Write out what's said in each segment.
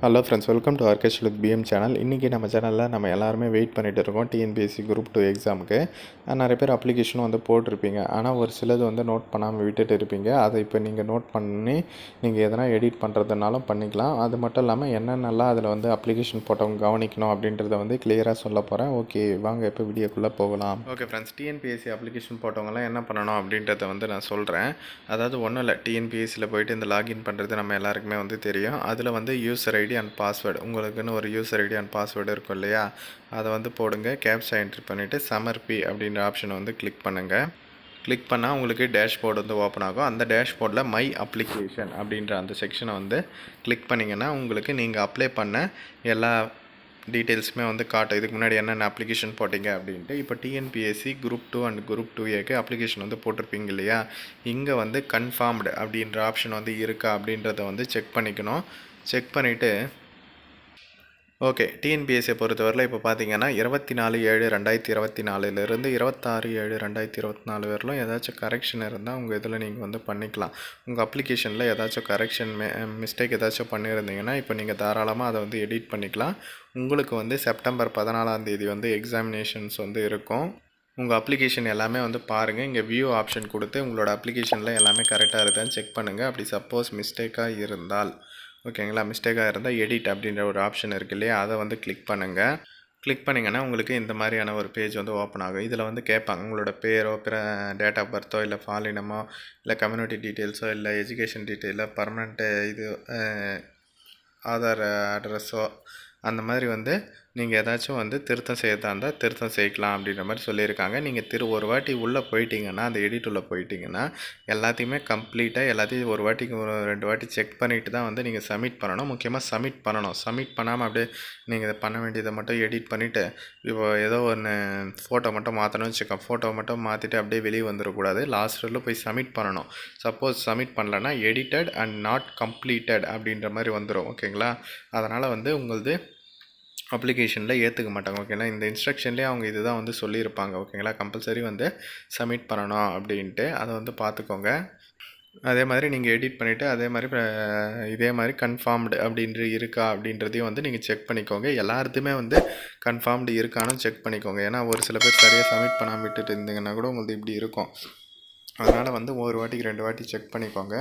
Hello friends welcome to ஆர்கெஸ்ட் with PM channel இன்றைக்கி நம்ம சேனலில் நம்ம எல்லாருமே வெயிட் பண்ணிகிட்டு இருக்கோம் டிஎன்பிஎஸ்சி குரூப் டூ எக்ஸாமுக்கு நிறைய பேர் அப்ளிகேஷனும் வந்து போட்டிருப்பீங்க. ஆனால் ஒரு சிலது வந்து நோட் பண்ணாமல் விட்டுட்டு இருப்பீங்க. அதை இப்போ நீங்கள் நோட் பண்ணி நீங்கள் எதனா எடிட் பண்ணுறதுனாலும் பண்ணிக்கலாம். அது மட்டும் இல்லாமல் என்னென்னலாம் அதில் வந்து அப்ளிகேஷன் போட்டவங்க கவனிக்கணும் அப்படின்றத வந்து கிளியராக சொல்ல போகிறேன் ஓகே வாங்க இப்போ வீடியோக்குள்ளே போகலாம். ஓகே ஃப்ரெண்ட்ஸ் டிஎன்பிஎஸ்சி அப்ளிகேஷன் போட்டவங்கலாம் என்ன பண்ணணும் அப்படின்றத வந்து நான் சொல்கிறேன் அதாவது ஒன்றும் இல்லை டிஎன்பிஎஸ்சியில் போயிட்டு இந்த லாகின் பண்ணுறது நம்ம எல்லாருக்குமே வந்து தெரியும். அதில் வந்து யூசர் ஐடி அண்ட் பாஸ்வேர்டு. உங்களுக்குன்னு ஒரு யூசர் ஐடி அண்ட் பாஸ்வேர்டு இருக்கும் இல்லையா? அதை வந்து போடுங்க. கேப்சா என்ட்ரி பண்ணிவிட்டு சமர்ப்பி அப்படின்ற ஆப்ஷனை வந்து கிளிக் பண்ணுங்கள் கிளிக் பண்ணால் உங்களுக்கு டேஷ்போர்டு வந்து ஓப்பன் ஆகும். அந்த டேஷ்போர்டில் மை அப்ளிகேஷன் அப்படின்ற அந்த செக்ஷனை வந்து கிளிக் பண்ணிங்கன்னா உங்களுக்கு நீங்கள் அப்ளை பண்ண எல்லா டீட்டெயில்ஸுமே வந்து காட்டும். இதுக்கு முன்னாடி என்னென்ன அப்ளிகேஷன் போட்டிங்க அப்படின்ட்டு. இப்போ TNPSC group two and group two ஏக்கு அப்ளிகேஷன் வந்து போட்டிருப்பீங்க இல்லையா? இங்கே வந்து கன்ஃபார்ம்டு அப்படின்ற ஆப்ஷன் வந்து இருக்கா அப்படின்றத வந்து செக் பண்ணிக்கணும். செக் பண்ணிவிட்டு ஓகே டிஎன்பிஎஸ்சியை பொறுத்தவரையில் இப்போ பார்த்தீங்கன்னா இருபத்தி நாலு ஏழு ரெண்டாயிரத்தி இருபத்தி நாலுலேருந்து இருபத்தாறு ஏழு ரெண்டாயிரத்தி இருபத்தி நாலு வரலும் ஏதாச்சும் கரெக்ஷன் இருந்தால் உங்கள் இதில் நீங்கள் வந்து பண்ணிக்கலாம். உங்கள் அப்ளிகேஷனில் ஏதாச்சும் கரெக்ஷன் மிஸ்டேக் ஏதாச்சும் பண்ணியிருந்தீங்கன்னா இப்போ நீங்கள் தாராளமாக அதை வந்து எடிட் பண்ணிக்கலாம். உங்களுக்கு வந்து செப்டம்பர் பதினாலாம் தேதி வந்து எக்ஸாமினேஷன்ஸ் வந்து இருக்கும். உங்கள் அப்ளிகேஷன் எல்லாமே வந்து பாருங்கள் இங்கே வியூ ஆப்ஷன் கொடுத்து உங்களோட அப்ளிகேஷனில் எல்லாமே கரெக்டாக இருக்கான்னு செக் பண்ணுங்கள் அப்படி சப்போஸ் மிஸ்டேக்காக இருந்தால். ஓகேங்களா? மிஸ்டேக்காக இருந்தால் எடிட் அப்படின்ற ஒரு ஆப்ஷன் இருக்கு இல்லையா? அதை வந்து கிளிக் பண்ணுங்கள் கிளிக் பண்ணிங்கன்னா உங்களுக்கு இந்த மாதிரியான ஒரு பேஜ் வந்து ஓப்பன் ஆகும். இதில் வந்து கேட்பாங்க உங்களோட பேரோ பிற டேட் ஆஃப் பர்த்தோ இல்லை ஃபாலினமோ இல்லை கம்யூனிட்டி டீட்டெயில்ஸோ இல்லை எஜுகேஷன் டீட்டெயிலோ பர்மனெண்ட்டு இது ஆதார் அட்ரஸோ அந்த மாதிரி வந்து நீங்கள் ஏதாச்சும் வந்து திருத்தம் செய்யறதா இருந்தால் திருத்தம் செய்யலாம் அப்படின்ற மாதிரி சொல்லியிருக்காங்க. நீங்கள் திரு ஒரு வாட்டி உள்ளே போயிட்டீங்கன்னா அந்த எடிட் உள்ளே போயிட்டீங்கன்னா எல்லாத்தையுமே கம்ப்ளீட்டாக எல்லாத்தையும் ஒரு வாட்டிக்கு ஒரு ரெண்டு வாட்டி செக் பண்ணிவிட்டு தான் வந்து நீங்கள் சப்மிட் பண்ணணும். முக்கியமாக சப்மிட் பண்ணணும். சப்மிட் பண்ணாமல் அப்படியே நீங்கள் இதை பண்ண வேண்டியதை மட்டும் எடிட் பண்ணிவிட்டு இப்போ ஏதோ ஒன்று ஃபோட்டோ மட்டும் மாற்றணும்னு வச்சுக்கோ ஃபோட்டோ மட்டும் மாற்றிட்டு அப்படியே வெளியே வந்துடக்கூடாது. லாஸ்ட்டில் போய் சப்மிட் பண்ணணும். சப்போஸ் சப்மிட் பண்ணலன்னா எடிட்டட் அண்ட் நாட் கம்ப்ளீட்டட் அப்படின்ற மாதிரி வந்துடும் ஓகேங்களா அதனால் வந்து உங்களது அப்ளிகேஷனில் ஏற்றுக்க மாட்டாங்க. ஓகேங்களா? இந்த இன்ஸ்ட்ரக்ஷன்லேயே அவங்க இது தான் வந்து சொல்லியிருப்பாங்க. ஓகேங்களா? கம்பல்சரி வந்து சப்மிட் பண்ணணும் அப்படின்ட்டு. அதை வந்து பார்த்துக்கோங்க அதே மாதிரி நீங்கள் எடிட் பண்ணிவிட்டு அதே மாதிரி இதே மாதிரி கன்ஃபார்ம்டு அப்படின்ற இருக்கா அப்படின்றதையும் வந்து நீங்கள் செக் பண்ணிக்கோங்க. எல்லாத்துமே வந்து கன்ஃபார்ம்டு இருக்கானும் செக் பண்ணிக்கோங்க. ஏன்னா ஒரு சில பேர் சரியாக சப்மிட் பண்ணாமல் விட்டுட்டு இருந்தீங்கன்னா கூட உங்களுக்கு இப்படி இருக்கும். அதனால் வந்து ஒரு வாட்டிக்கு ரெண்டு வாட்டி செக் பண்ணிக்கோங்க.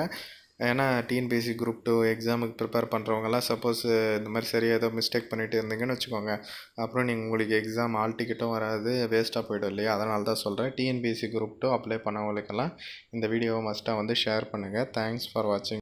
ஏன்னா டிஎன்பிஎஸ்சி குரூப் டூ எக்ஸாமுக்கு ப்ரிப்பேர் பண்ணுறவங்கலாம் சப்போஸ் இந்த மாதிரி சரியாக ஏதோ மிஸ்டேக் பண்ணிகிட்டு இருந்தீங்கன்னு வச்சுக்கோங்க. அப்புறம் நீங்கள் உங்களுக்கு எக்ஸாம் ஆல் டிக்கெட்டும் வராது வேஸ்ட்டாக போய்டும் இல்லையா? அதனால தான் சொல்கிறேன் டிஎன்பிஎஸ்சி குரூப் டூ அப்ளை பண்ணவங்களுக்கெல்லாம் இந்த வீடியோவை மஸ்ட்டாக வந்து ஷேர் பண்ணுங்கள் தேங்க்ஸ் ஃபார் வாட்சிங்